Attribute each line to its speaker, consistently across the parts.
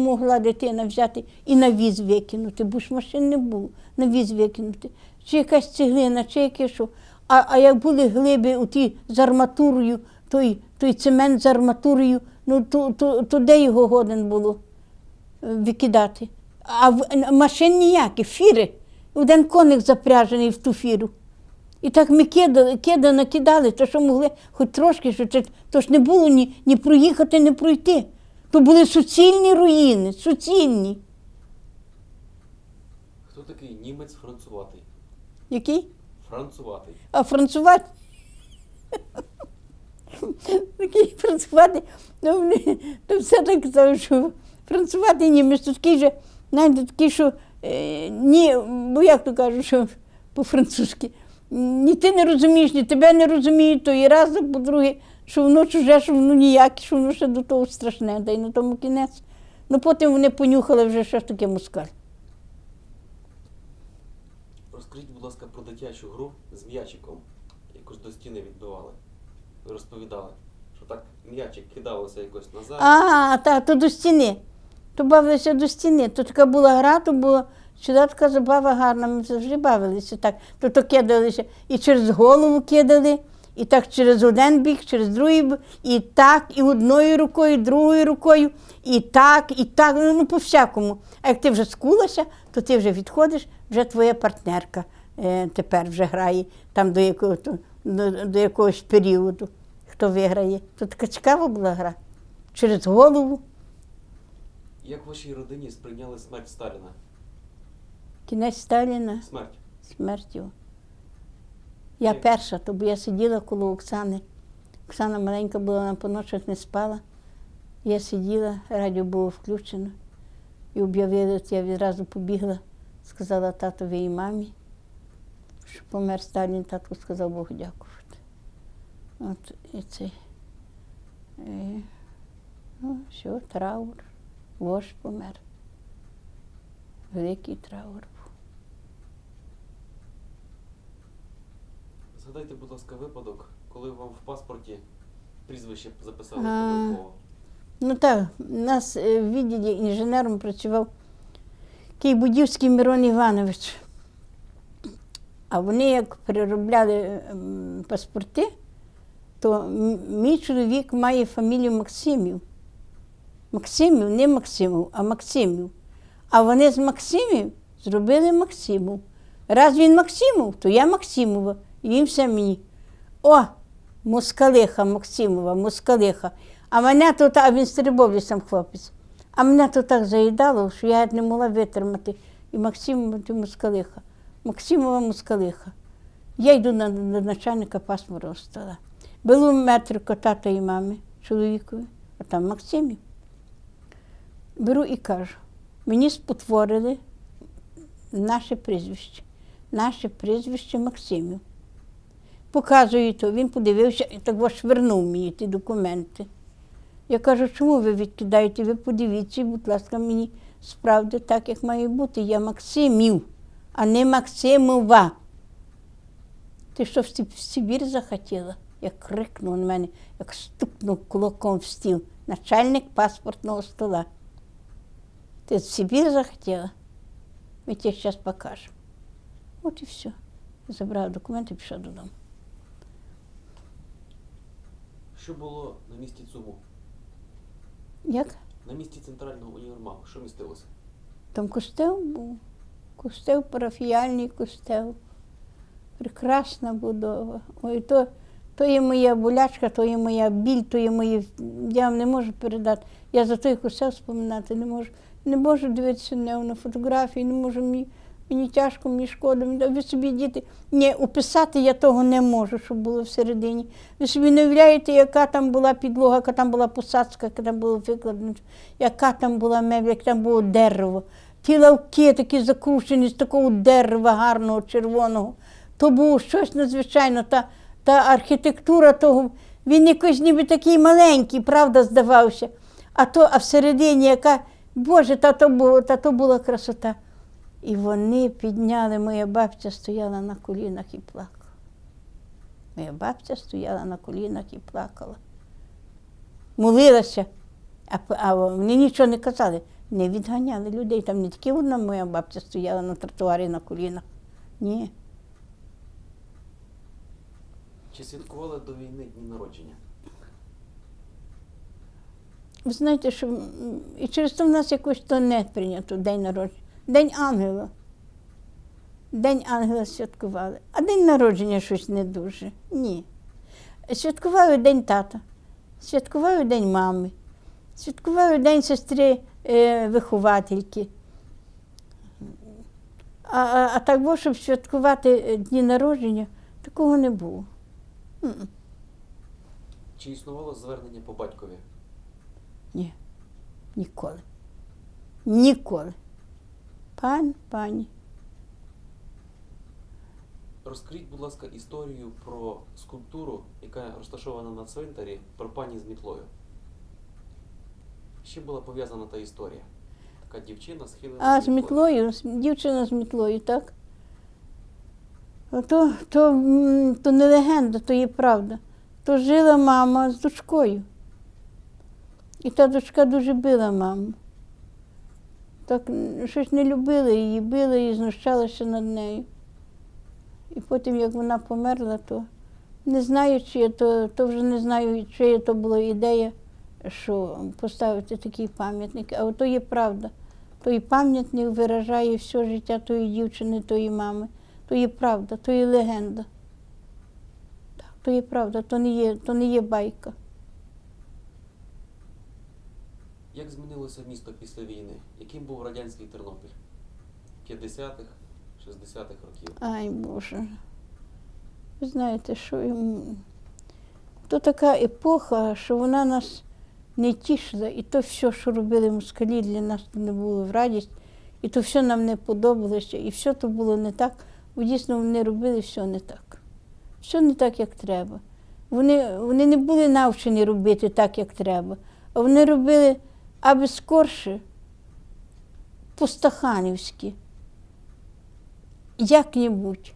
Speaker 1: Могла дитина взяти і на віз викинути, бо ж машин не було, на віз викинути. Чи якась цеглина, чи яке що. А, а як були глиби у ті з арматурою, той, той цемент з арматурою, ну то, то, то де його годен було е, викидати? А в, машин ніяких, фіри. Один коник запряжений в ту фіру. І так ми кидали, кидали, накидали, то що могли хоч трошки, що то ж не було ні, ні проїхати, ні пройти. То були суцільні руїни, суцільні.
Speaker 2: Хто такий німець француватий?
Speaker 1: Який?
Speaker 2: Француватий.
Speaker 1: А францувати. Такий францувати, ну, то все так казав, що францувати німець, то такий же, знаєте, такий, що е, ні, бо як то кажуть, що по-французьки. Ні ти не розумієш, ні тебе не розуміють, то і раз, по-друге, що воно чуже, що воно ніяке, що воно ще до того страшне, та й на тому кінець. Ну потім вони понюхали вже що ж таке москаль.
Speaker 2: Розкажіть, будь ласка, про дитячу гру з м'ячиком, яку ж до стіни відбивали. Ви розповідали, що так м'ячик кидалося якось назад.
Speaker 1: А, так, то до стіни. То бавилися до стіни. То така була гра, то була сюди така забава гарна. Ми завжди бавилися так. То то кидалися і через голову кидали, і так через один бік, через другий і так, і одною рукою, і другою рукою, і так, і так, ну, ну по-всякому. А як ти вже скулася, то ти вже відходиш, вже твоя партнерка е, тепер вже грає там до, якого, до, до якогось періоду, хто виграє. То така цікава була гра. Через голову.
Speaker 2: Як в вашій родині сприйняли смерть Сталіна?
Speaker 1: Кінець Сталіна,
Speaker 2: Смерть.
Speaker 1: смерть його. Я перша, то бо я сиділа коло Оксани. Оксана маленька була, вона по ночах не спала. Я сиділа, радіо було включено. І об'явили, от я відразу побігла, сказала татові і мамі, що помер Сталін, татко сказав Богу дякувати. От і цей. І, ну, все, траур. Вождь помер. Великий траур був.
Speaker 2: Згадайте, будь ласка, випадок, коли вам в паспорті прізвище записали помилково.
Speaker 1: Ну так, у нас е, в відділі інженером працював Київбудівський Мирон Іванович. А вони як переробляли ем, паспорти, то мій чоловік має фамілію Максимів. Максимів, не Максимов, а Максимів. А вони з Максимів зробили Максимов. Раз він Максимов, то я Максимова. Він все мені. О, москалиха Максимова, москалиха. А мене тут, а він з Теребовлі сам хлопець. А мене то так заїдало, що я не могла витримати. І Максимова ти москалиха. Максимова москалиха. Я йду на, на начальника пасмурного стола. Було метр тата і мами, чоловікові, а там Максимів. Беру і кажу, мені спотворили наше прізвище. Наше прізвище Максимів. Показую то, він подивився і так ось вернув мені ті документи. Я кажу, чому ви відкидаєте? Ви подивіться, будь ласка, мені справді так, як має бути. Я Максимів, а не Максимова. Ти що в Сибір захотіла? Я крикнув на мене, як стукнув кулаком в стіл. Начальник паспортного стола. Ти в Сибір захотіла? Ми тебе зараз покажемо. От і все. Забрав документи і пішов додому.
Speaker 2: Що було на місці ЦУМу?
Speaker 1: Як?
Speaker 2: На місці центрального універмагу, що містилося?
Speaker 1: Там костел був. Костел, парафіяльний костел. Прекрасна будова. Ой, то, то є моя болячка, то є моя біль, то є моє. Я вам не можу передати. Я за той костел споминати не можу. Не можу дивитися на на фотографії, не можу мені. Мені тяжко, мені шкода. Ви собі діти. Ні, описати я того не можу, щоб було всередині. Ви собі не уявляєте, яка там була підлога, яка там була посадка, яка там було викладено, яка там була мебля, яке там було дерево. Ті лавки такі закручені з такого дерева гарного, червоного. То було щось надзвичайно. Та, та архітектура того, він якийсь ніби такий маленький, правда, здавався. А то, а всередині яка, Боже, та то, було, та то була красота. І вони підняли, моя бабця стояла на колінах і плакала. Моя бабця стояла на колінах і плакала. Молилася, а, а вони нічого не казали. Не відганяли людей. Там не тільки одна моя бабця стояла на тротуарі на колінах. Ні.
Speaker 2: Чи святкували до війни дні народження?
Speaker 1: Ви знаєте, що і через то в нас якось то не прийнято день народження. День ангела. День ангела святкували. А день народження щось не дуже. Ні. Святкували день тата, святкували день мами, святкували день сестри е, виховательки. А, а, а так, бо, щоб святкувати е, дні народження, такого не було.
Speaker 2: Чи існувало звернення по батькові?
Speaker 1: Ні. Ніколи. Ніколи. Пан, пані.
Speaker 2: Розкажіть, будь ласка, історію про скульптуру, яка розташована на цвинтарі про пані з мітлою. Чим була пов'язана та історія? Така дівчина схилена.
Speaker 1: А з мітлою, дівчина з мітлою, так? То, то, то не легенда, то є правда. То жила мама з дочкою. І та дочка дуже била маму. Так щось не любила її, била і знущалася над нею. І потім, як вона померла, то не знаю, чи то, то вже не знаю, чия то була ідея, що поставити такий пам'ятник. А то є правда. Той пам'ятник виражає все життя тої дівчини, тої мами. То є правда, то є легенда. То є правда, то не є, то не є байка.
Speaker 2: Як змінилося місто після війни? Яким був радянський Тернопіль? 50-х, 60-х років.
Speaker 1: Ай Боже. Ви знаєте, що. То така епоха, що вона нас не тішила, і то все, що робили москалі, для нас не було в радість, і то все нам не подобалося, і все то було не так. Бо дійсно вони робили все не так. Все не так, як треба. Вони, вони не були навчені робити так, як треба, а вони робили аби скорше, по-стаханівськи як-небудь.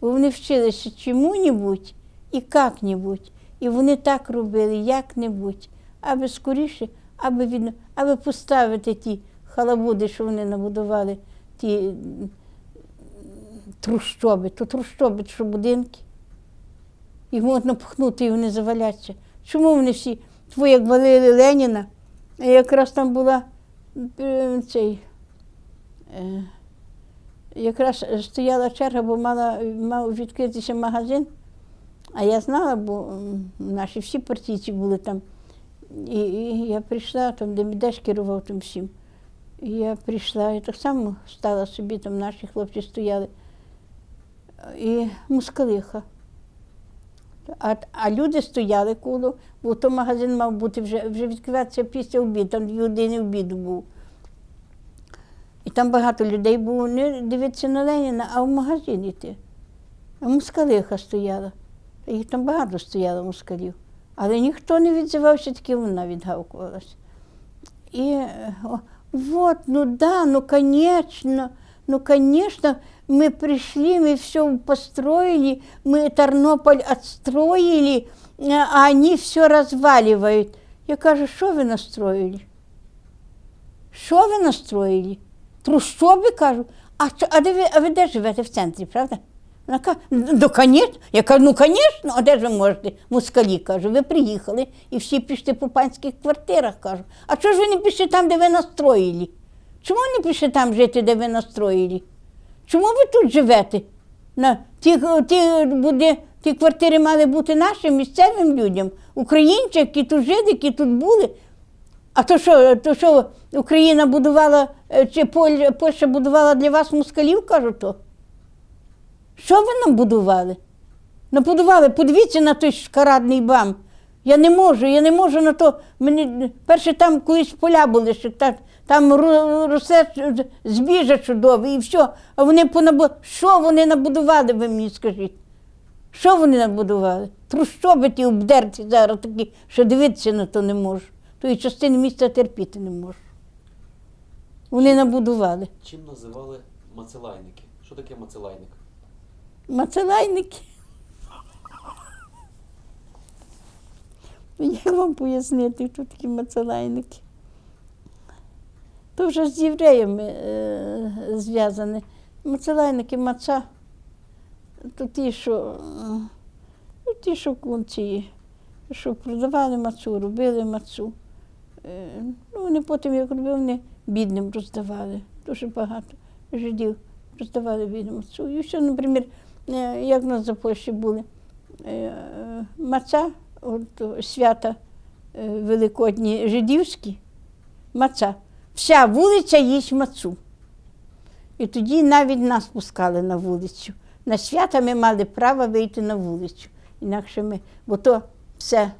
Speaker 1: Бо вони вчилися чому-небудь і як-небудь. І вони так робили, як-небудь, аби скоріше, аби, від... аби поставити ті халабуди, що вони набудували, ті трущоби, то трущоби, що будинки. Їх можна пхнути і вони заваляться. Чому вони всі, твої як валили Леніна, якраз там була е, цей. Е, якраз стояла черга, бо мала, мав відкритися магазин. А я знала, бо наші всі партійці були там. І, і я прийшла, там, де Мідеш керував тим всім. І я прийшла і так само стала собі, там наші хлопці стояли. І мускалиха. А, а люди стояли коло, бо то магазин мав бути вже, вже відкриватися після обіду, там дві години обіду був. І там багато людей було не дивитися на Леніна, а в магазин йти. А мускалиха стояла. Їх там багато стояло москалів. Але ніхто не відзивався, тільки вона відгавкувалася. І о, вот, ну да, ну конечно, ну конечно, мы пришли, мы все построили, мы Тарнополь отстроили, э, а они все разваливают. Я кажу, що ви настроїли? Що ви настроїли? Трущоби кажу. А, що- а, де ви, а ви де живете в центрі, правда? Вона каже, ну, конечно. Я кажу, ну, звісно, а де ж ви можете? Москалі кажу, ви приїхали і всі пішли по панських квартирах, кажу. А чого ж ви не пішли там, де ви настроїли? Чому не пішли там жити, де ви настроїли? Чому ви тут живете? На, ті, ті, буде, ті квартири мали бути нашим місцевим людям, українці, які тут жили, які тут були. А то що, то що Україна будувала, е, чи Поль- Польща будувала для вас москалів, кажу то? Що ви нам будували? Набудували, подивіться на той шкарадний бам. Я не можу, я не можу на то. Мені перше там колись поля були, що та, там ро- росе збіжжя чудове і все. А вони понабу... Що вони набудували, ви мені скажіть? Що вони набудували? Трущоби ті обдерті зараз такі, що дивитися на то не можу. Тої частини міста терпіти не можу. Вони набудували.
Speaker 2: Чим називали мацелайники? Що таке мацелайник?
Speaker 1: Мацелайники. Як вам пояснити, хто такі мацелайники? То вже з євреями е, зв'язане. Мацелайники маца, то ті, що, ну, ті, що ці, що продавали мацу, робили мацу. Е, ну, вони потім, як робили, вони бідним роздавали. Дуже багато жидів роздавали бідним мацу. І ще, наприклад, е, як в нас за Польщі були, е, е, маца, от, свята е, великодні жидівські, маца. Вся вулиця їсть мацу. І тоді навіть нас пускали на вулицю. На свята ми мали право вийти на вулицю. Інакше ми, бо то все